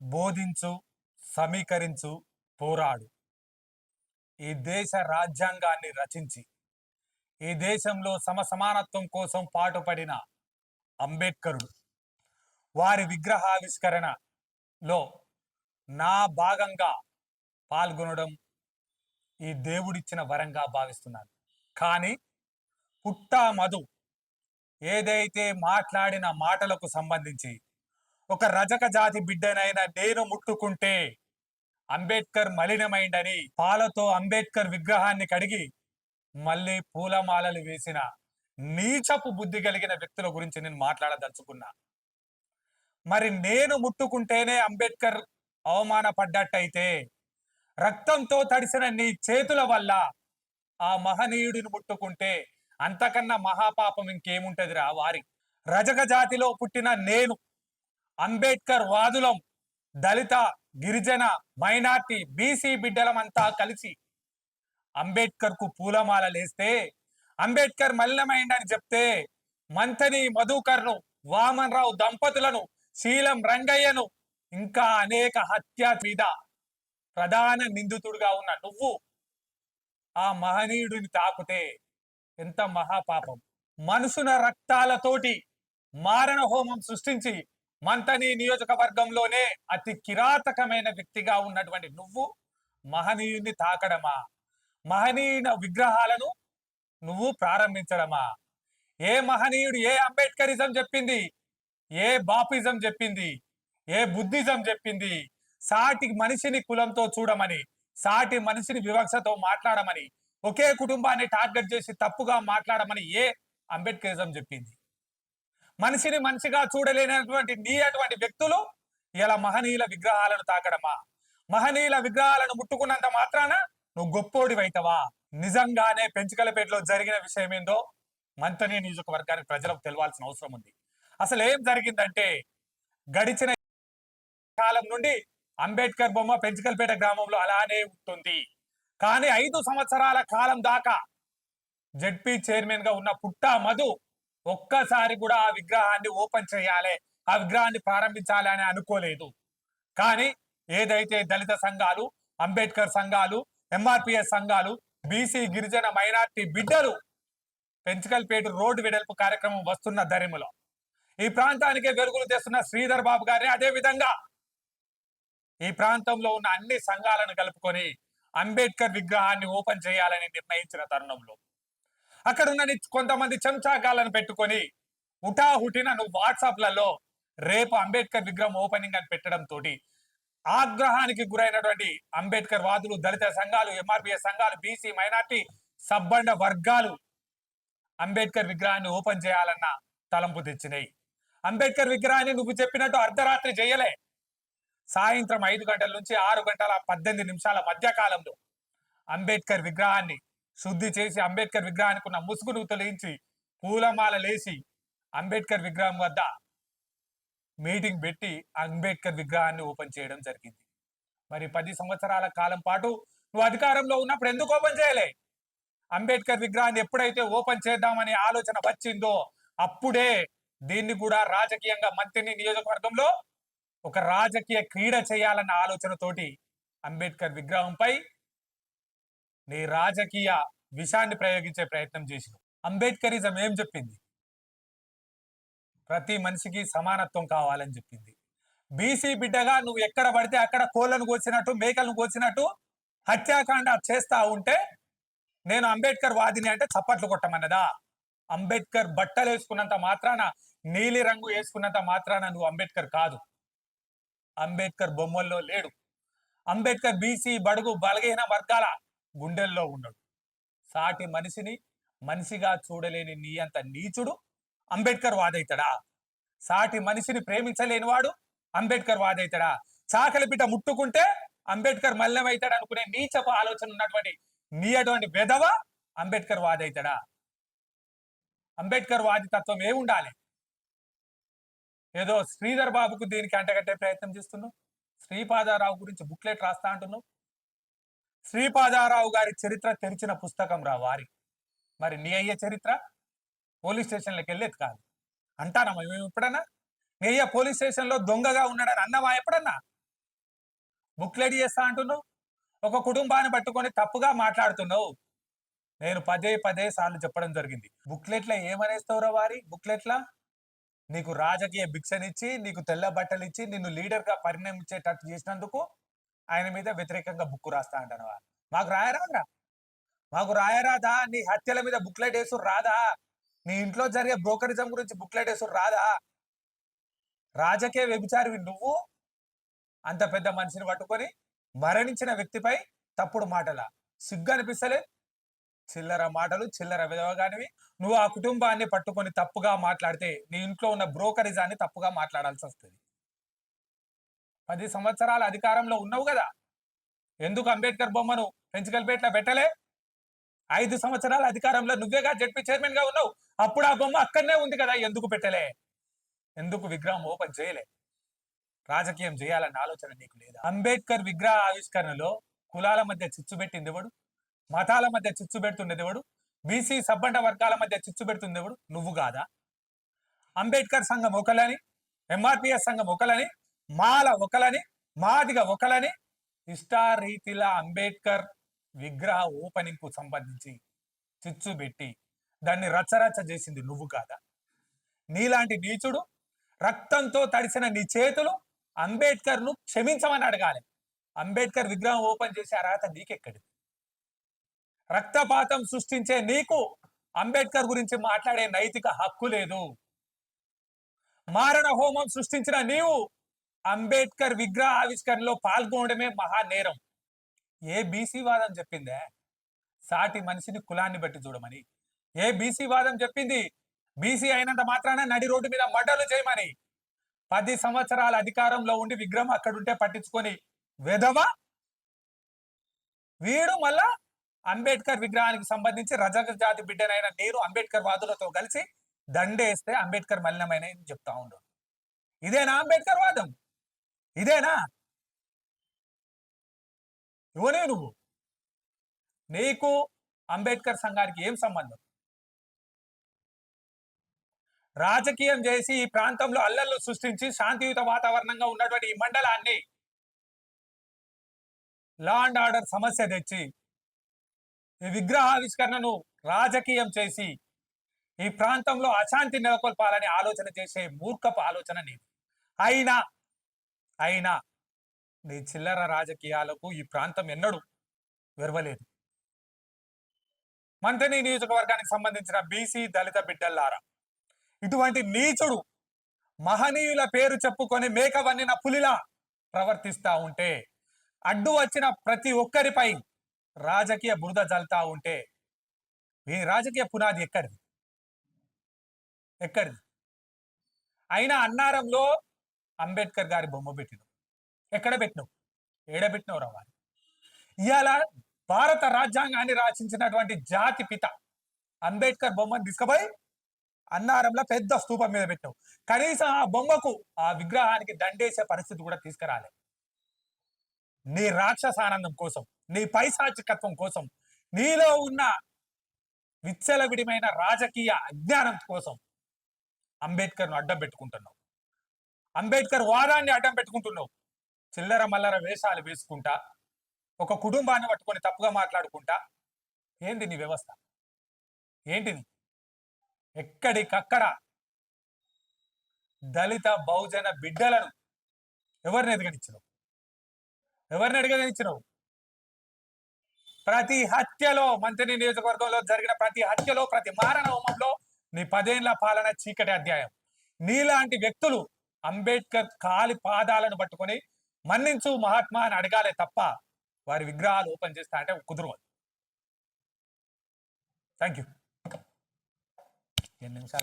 బోధించు సమీకరించు పోరాడు. ఈ దేశ రాజ్యాంగాన్ని రచించి ఈ దేశంలో సమసమానత్వం కోసం పాటుపడిన అంబేద్కరుడు. వారి విగ్రహావిష్కరణలో నా భాగంగా పాల్గొనడం ఈ దేవుడిచ్చిన వరంగా భావిస్తున్నాను. కానీ పుట్టా మధు ఏదైతే మాట్లాడిన మాటలకు సంబంధించి ఒక రజక జాతి బిడ్డనైన నేను ముట్టుకుంటే అంబేద్కర్ మలినమైందని పాలతో అంబేద్కర్ విగ్రహాన్ని కడిగి మళ్ళీ పూలమాలలు వేసిన నీచపు బుద్ధి కలిగిన వ్యక్తుల గురించి నేను మాట్లాడదలుచుకున్నా. మరి నేను ముట్టుకుంటేనే అంబేద్కర్ అవమానపడ్డట్టయితే రక్తంతో తడిసిన నీ చేతుల వల్ల ఆ మహనీయుడిని ముట్టుకుంటే అంతకన్నా మహాపాపం ఇంకేముంటదిరా వారి. రజక జాతిలో పుట్టిన నేను అంబేద్కర్ వాదులం దళిత గిరిజన మైనార్టీ బీసీ బిడ్డలమంతా కలిసి అంబేద్కర్కు పూలమాల లేస్తే అంబేద్కర్ మలినమైందని చెప్తే మంథని మధుకర్ను వామన్ రావు దంపతులను శీలం రంగయ్యను ఇంకా అనేక హత్య మీద ప్రధాన నిందితుడుగా ఉన్న నువ్వు ఆ మహనీయుడిని తాకుతే ఎంత మహాపాపం. మనసున రక్తాలతోటి మారణ హోమం సృష్టించి మంతని నియోజకవర్గంలోనే అతి కిరాతకమైన వ్యక్తిగా ఉన్నటువంటి నువ్వు మహనీయుని తాకడమా? మహనీయుల విగ్రహాలను నువ్వు ప్రారంభించడమా? ఏ మహనీయుడు ఏ అంబేద్కరిజం చెప్పింది? ఏ బాపిజం చెప్పింది? ఏ బుద్ధిజం చెప్పింది? సాటి మనిషిని కులంతో చూడమని సాటి మనిషిని వివక్షతో మాట్లాడమని ఒకే కుటుంబాన్ని టార్గెట్ చేసి తప్పుగా మాట్లాడమని ఏ అంబేద్కరిజం చెప్పింది? మనిషిని మనిషిగా చూడలేనటువంటి నీ అటువంటి వ్యక్తులు ఇలా మహనీయుల విగ్రహాలను తాకడమా? మహనీయుల విగ్రహాలను ముట్టుకున్నంత మాత్రాన నువ్వు గొప్పోడివైతవా నిజంగానే పెంచుకలపేటలో జరిగిన విషయం ఏందో మంతని నియోజకవర్గానికి ప్రజలకు తెలవాల్సిన అవసరం ఉంది. అసలు ఏం జరిగిందంటే గడిచిన కాలం నుండి అంబేద్కర్ బొమ్మ పెంచుకల్పేట గ్రామంలో అలానే ఉంటుంది. కానీ ఐదు సంవత్సరాల కాలం దాకా జడ్పీ చైర్మన్గా ఉన్న పుట్టా మధు ఒక్కసారి కూడా ఆ విగ్రహాన్ని ఓపెన్ చేయాలి ఆ విగ్రహాన్ని ప్రారంభించాలి అని అనుకోలేదు. కానీ ఏదైతే దళిత సంఘాలు అంబేద్కర్ సంఘాలు ఎంఆర్పిఎస్ సంఘాలు బీసీ గిరిజన మైనార్టీ బిడ్డలు పెంచకల్పేట రోడ్డు వెడల్పు కార్యక్రమం వస్తున్న ధరిములో ఈ ప్రాంతానికి వెలుగులు తెస్తున్న శ్రీధర్ బాబు గారిని అదే విధంగా ఈ ప్రాంతంలో ఉన్న అన్ని సంఘాలను కలుపుకొని అంబేద్కర్ విగ్రహాన్ని ఓపెన్ చేయాలని నిర్ణయించిన తరుణంలో అక్కడ ఉన్న ని- కొంతమంది చెంచాకాలను పెట్టుకొని హుటాహుటిన నువ్వు వాట్సాప్లలో రేపు అంబేద్కర్ విగ్రహం ఓపెనింగ్ అని పెట్టడం తోటి ఆగ్రహానికి గురైనటువంటి అంబేద్కర్ వాదులు దళిత సంఘాలు ఎంఆర్పిఎస్ సంఘాలు బీసీ మైనార్టీ సబ్బండ వర్గాలు అంబేద్కర్ విగ్రహాన్ని ఓపెన్ చేయాలన్న తలంపు తెచ్చినాయి. అంబేద్కర్ విగ్రహాన్ని నువ్వు చెప్పినట్టు అర్ధరాత్రి చేయలే. సాయంత్రం ఐదు గంటల నుంచి ఆరు గంటల పద్దెనిమిది నిమిషాల మధ్య కాలంలో అంబేద్కర్ విగ్రహాన్ని శుద్ధి చేసి అంబేద్కర్ విగ్రహానికి ఉన్న ముసుగును తొలగించి పూలమాల లేసి అంబేద్కర్ విగ్రహం వద్ద మీటింగ్ పెట్టి అంబేద్కర్ విగ్రహాన్ని ఓపెన్ చేయడం జరిగింది. మరి పది సంవత్సరాల కాలం పాటు నువ్వు అధికారంలో ఉన్నప్పుడు ఎందుకు ఓపెన్ చేయలే? అంబేద్కర్ విగ్రహాన్ని ఎప్పుడైతే ఓపెన్ చేద్దామనే ఆలోచన వచ్చిందో అప్పుడే దీన్ని కూడా రాజకీయంగా మంత్రిని నియోజకవర్గంలో ఒక రాజకీయ క్రీడ చేయాలన్న ఆలోచనతోటి అంబేద్కర్ విగ్రహంపై నీ రాజకీయ విషాన్ని ప్రయోగించే ప్రయత్నం చేసిన అంబేద్కరిజం ఏం చెప్పింది? ప్రతి మనిషికి సమానత్వం కావాలని చెప్పింది. బీసీ బిడ్డగా నువ్వు ఎక్కడ పడితే అక్కడ కోళ్ళను కోసినట్టు మేకలను కోసినట్టు హత్యాకాండ చేస్తా ఉంటే నేను అంబేద్కర్ వాదిని అంటే చప్పట్లు కొట్టమన్నదా? అంబేద్కర్ బట్టలు వేసుకున్నంత మాత్రాన నీలి రంగు వేసుకున్నంత మాత్రాన నువ్వు అంబేద్కర్ కాదు. అంబేద్కర్ బొమ్మల్లో లేడు. అంబేద్కర్ బీసీ బడుగు బలహీన వర్గాల గుండెల్లో ఉన్నాడు సాటి మనిషిని మనిషిగా చూడలేని నీ అంత నీచుడు అంబేద్కర్ వాదైతాడా? సాటి మనిషిని ప్రేమించలేని వాడు అంబేద్కర్ వాదైతాడా? చాకలి బిడ్డ ముట్టుకుంటే అంబేద్కర్ మల్లెమవుతాడు అనుకునే నీచపు ఆలోచన ఉన్నటువంటి నీ అటువంటి వెధవ అంబేద్కర్ వాదైతాడా? అంబేద్కర్ వాది తత్వం ఏముండాలి ఏదో శ్రీధర్ బాబుకు దీనికి అంటగట్టే ప్రయత్నం చేస్తున్నావు? శ్రీపాదారావు గురించి బుక్లెట్ రాస్తా అంటున్నావు? శ్రీపాదారావు గారి చరిత్ర తెరిచిన పుస్తకం రా వారి. మరి నీ అయ్యే చరిత్ర? పోలీస్ స్టేషన్లకు వెళ్ళేది కాదు. అంటానా మేము ఎప్పుడన్నా? నీ అయ్య పోలీస్ స్టేషన్లో దొంగగా ఉన్నాడని అన్నవా ఎప్పుడన్నా? బుక్లెట్ చేస్తా అంటున్నావు? ఒక కుటుంబాన్ని పట్టుకొని తప్పుగా మాట్లాడుతున్నావు? నేను పదే పదే సార్లు చెప్పడం జరిగింది. బుక్లెట్ల ఏమనేస్తావురా వారి? బుక్లెట్ల? నీకు రాజకీయ భిక్షనిచ్చి నీకు తెల్ల బట్టలు ఇచ్చి నిన్ను లీడర్గా పరిణమించేటట్టు చేసినందుకు ఆయన మీద వ్యతిరేకంగా బుక్ రాస్తా అంటానవా మాకు రాయరాదా మాకు రాయరాదా నీ హత్యల మీద బుక్లెట్ వేసు రాదా? నీ ఇంట్లో జరిగే బ్రోకరిజం గురించి బుక్లెట్ వేసు రాదా? రాజకీయ వ్యభిచారివి నువ్వు? అంత పెద్ద మనిషిని పట్టుకొని మరణించిన వ్యక్తిపై తప్పుడు మాటల. సిగ్గు అనిపిస్తలే. చిల్లర మాటలు చిల్లర విధవగానివి నువ్వు ఆ కుటుంబాన్ని పట్టుకొని తప్పుగా మాట్లాడితే నీ ఇంట్లో ఉన్న బ్రోకరిజాన్ని తప్పుగా మాట్లాడాల్సి వస్తుంది. పది సంవత్సరాల అధికారంలో ఉన్నావు కదా. ఎందుకు అంబేద్కర్ బొమ్మను పెంచుకల్పేట్ల పెట్టలే? ఐదు సంవత్సరాల అధికారంలో నువ్వేగా జడ్పీ చైర్మన్గా ఉన్నావు. అప్పుడు ఆ బొమ్మ అక్కడనే ఉంది కదా ఎందుకు పెట్టలే? ఎందుకు విగ్రహం ఓపెన్ చేయలే? రాజకీయం చేయాలన్న ఆలోచన నీకు లేదా? అంబేద్కర్ విగ్రహ ఆవిష్కరణలో కులాల మధ్య చిచ్చు పెట్టింది ఎవడు? మతాల మధ్య చిచ్చు పెడుతున్నది ఎవడు? బీసీ సబ్బండ వర్గాల మధ్య చిచ్చు పెడుతుంది ఎవడు? నువ్వు కాదా? అంబేద్కర్ సంఘం ఒకలని ఎంఆర్పిఎస్ సంఘం ఒకలని మాల ఒకలని మాదిగ ఒకలని ఇష్టారీతిలా అంబేద్కర్ విగ్రహ ఓపెనింగ్కు సంబంధించి చిచ్చు పెట్టి దాన్ని రచ్చరచ్చ చేసింది నువ్వు కాదా? నీలాంటి నీచుడు రక్తంతో తడిసిన నీ చేతులు అంబేద్కర్ను క్షమించమని అడగాలి. అంబేద్కర్ విగ్రహం ఓపెన్ చేసే అర్హత నీకెక్కడిది? రక్తపాతం సృష్టించే నీకు అంబేద్కర్ గురించి మాట్లాడే నైతిక హక్కు లేదు. మారణ హోమం సృష్టించిన నీవు అంబేద్కర్ విగ్రహ ఆవిష్కరణలో పాల్గొనడమే మహా నేరం ఏ బీసీ వాదం చెప్పిందే? సాటి మనిషిని కులాన్ని బట్టి చూడమని. ఏ బీసీ వాదం చెప్పింది? బీసీ అయినంత మాత్రాన నడి రోడ్డు మీద మడ్డలు చేయమని. పది సంవత్సరాల అధికారంలో ఉండి విగ్రహం అక్కడుంటే పట్టించుకొని వెధవ? వీడు మళ్ళా అంబేద్కర్ విగ్రహానికి సంబంధించి రజక జాతి బిడ్డనైన నేను అంబేద్కర్ వాదులతో కలిసి దండేస్తే అంబేద్కర్ మలినమైన చెప్తా ఉండు. ఇదేనా అంబేద్కర్ వాదం? ఇదేనా? ఇవనే నువ్వు. నీకు అంబేద్కర్ సంఘానికి ఏం సంబంధం? రాజకీయం చేసి ఈ ప్రాంతంలో అల్లర్లు సృష్టించి శాంతియుత వాతావరణంగా ఉన్నటువంటి ఈ మండలాన్ని లా అండ్ ఆర్డర్ సమస్య తెచ్చి ఈ విగ్రహావిష్కరణను రాజకీయం చేసి ఈ ప్రాంతంలో అశాంతి నెలకొల్పాలని ఆలోచన చేసే మూర్ఖపు ఆలోచన నీది. అయినా అయినా నీ చిల్లర రాజకీయాలకు ఈ ప్రాంతం ఎన్నడూ విరవలేదు. మంత్రిని నియోజకవర్గానికి సంబంధించిన బీసీ దళిత బిడ్డల్లారా ఇటువంటి నీచుడు మహనీయుల పేరు చెప్పుకొని మేక వన్నిన పులిలా ప్రవర్తిస్తా ఉంటే అడ్డు వచ్చిన ప్రతి ఒక్కరిపై రాజకీయ బురద జల్తా ఉంటే ఈ రాజకీయ పునాది ఎక్కడిది? ఎక్కడిది? అయినా అన్నారంలో అంబేద్కర్ గారి బొమ్మ పెట్టినావు ఎక్కడ పెట్టినావు ఏడ పెట్టినావు రావాలి ఇవాళ భారత రాజ్యాంగాన్ని రచించినటువంటి జాతి పిత అంబేద్కర్ బొమ్మను తీసుకుపోయి అన్నారంలో పెద్ద స్తూపం మీద పెట్టావు కనీసం ఆ బొమ్మకు ఆ విగ్రహానికి దండేసే పరిస్థితి కూడా తీసుకురాలే. నీ రాక్షసానందం కోసం నీ పైశాచికత్వం కోసం నీలో ఉన్న విచ్చలవిడిమైన రాజకీయ అజ్ఞానం కోసం అంబేద్కర్ను అడ్డం పెట్టుకుంటున్నావు. అంబేద్కర్ వాదాన్ని అడ్డం పెట్టుకుంటున్నావు. చిల్లర మల్లర వేషాలు వేసుకుంటా ఒక కుటుంబాన్ని పట్టుకొని తప్పుగా మాట్లాడుకుంటా ఏంది నీ వ్యవస్థ? ఏంటిది? ఎక్కడికక్కడ దళిత బహుజన బిడ్డలను ఎవరిని ఎదగనిచ్చినావు? ఎవరిని ఎదగనిచ్చినావు? ప్రతి హత్యలో మంత్రి నియోజకవర్గంలో జరిగిన ప్రతి హత్యలో ప్రతి మారణ హోమంలో నీ పదేళ్ళ పాలన చీకటి అధ్యాయం. నీలాంటి వ్యక్తులు అంబేద్కర్ కాలి పాదాలను పట్టుకొని మన్నించు మహాత్మా అని అడగాలే తప్ప వారి విగ్రహాలు ఓపెన్ చేస్తా అంటే కుదురు థ్యాంక్ యూ ఎన్ని నిమిషాలు?